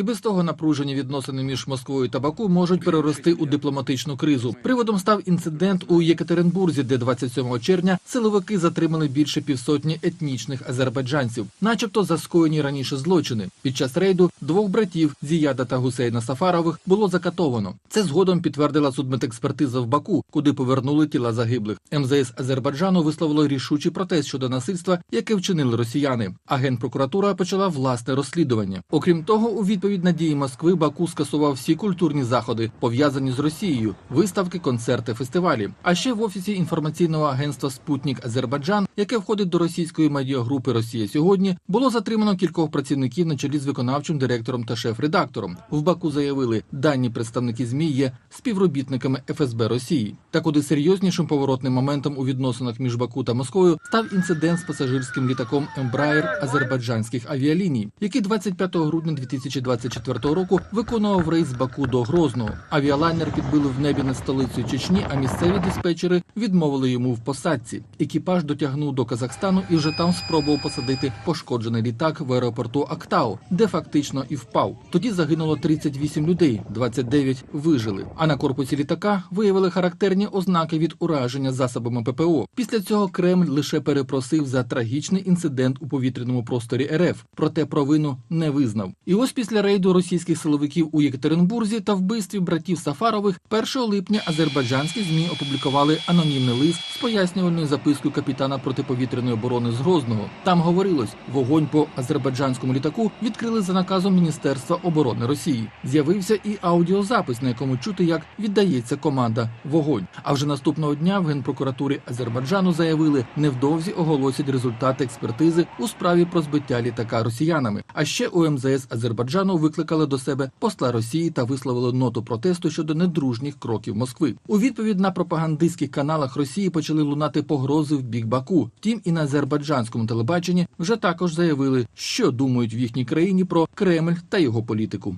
і без того напружені відносини між Москвою та Баку можуть перерости у дипломатичну кризу. Приводом став інцидент у Єкатеринбурзі, де 27 червня силовики затримали більше півсотні етнічних азербайджанців, начебто за скоєні раніше злочини. Під час рейду двох братів Зіяда та Гусейна Сафарових було закатовано. Це згодом підтвердила судмедекспертиза в Баку, куди повернули тіла загиблих. МЗС Азербайджану висловило рішучий протест щодо насильства, яке вчинили росіяни. А генпрокуратура почала власне розслідування. Окрім того, у відповідь на дії Москви Баку скасував всі культурні заходи, пов'язані з Росією, виставки, концерти, фестивалі. А ще в офісі інформаційного агентства Спутник Азербайджан, яке входить до російської медіагрупи Росія сьогодні, було затримано кількох працівників на чолі з виконавчим директором та шеф-редактором. В Баку заявили, дані представники змі є співробітниками ФСБ Росії. Та куди серйознішим поворотним моментом у відносинах між Баку та Москвою став інцидент з пасажирським літаком Embraer азербайджанських авіаліній, який 25 грудня 2024 року виконував рейс Баку до Грозного. Авіалайнер підбили в небі над столицею Чечні, а місцеві диспетчери відмовили йому в посадці. Екіпаж дотягнув до Казахстану і вже там спробував посадити пошкоджений літак в аеропорту Актау, де фактично і впав. Тоді загинуло 38 людей, 29 вижили. А на корпусі літака виявили характерні ознаки від ураження засобами ППО. Після цього Кремль лише перепросив за трагічний інцидент у повітряному просторі РФ, проте провину не визнав. І ось після рейду російських силовиків у Єкатеринбурзі та вбивстві братів Сафарових 1 липня азербайджанські змі опублікували анонімний лист з пояснювальною запискою капітана протиповітряної оборони з Грозного. Там говорилось, вогонь по азербайджанському літаку відкрили за наказом Міністерства оборони Росії. З'явився і аудіозапис, на якому чути, як віддається команда вогонь. А вже наступного дня в генпрокуратурі Азербайджану заявили, невдовзі оголосять результати експертизи у справі про збиття літака росіянами. А ще у МЗС Азербайджану викликали до себе посла Росії та висловили ноту протесту щодо недружніх кроків Москви. У відповідь на пропагандистських каналах Росії почали лунати погрози в бік Баку. Втім, і на азербайджанському телебаченні вже також заявили, що думають в їхній країні про Кремль та його політику.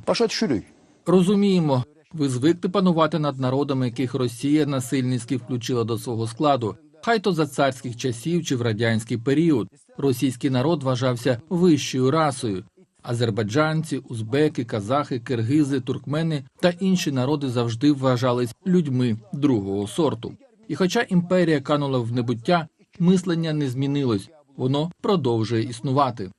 Розуміємо, ви звикли панувати над народами, яких Росія насильницьки включила до свого складу. Хай то за царських часів чи в радянський період. Російський народ вважався вищою расою. Азербайджанці, узбеки, казахи, киргизи, туркмени та інші народи завжди вважались людьми другого сорту. І хоча імперія канула в небуття, мислення не змінилось, воно продовжує існувати.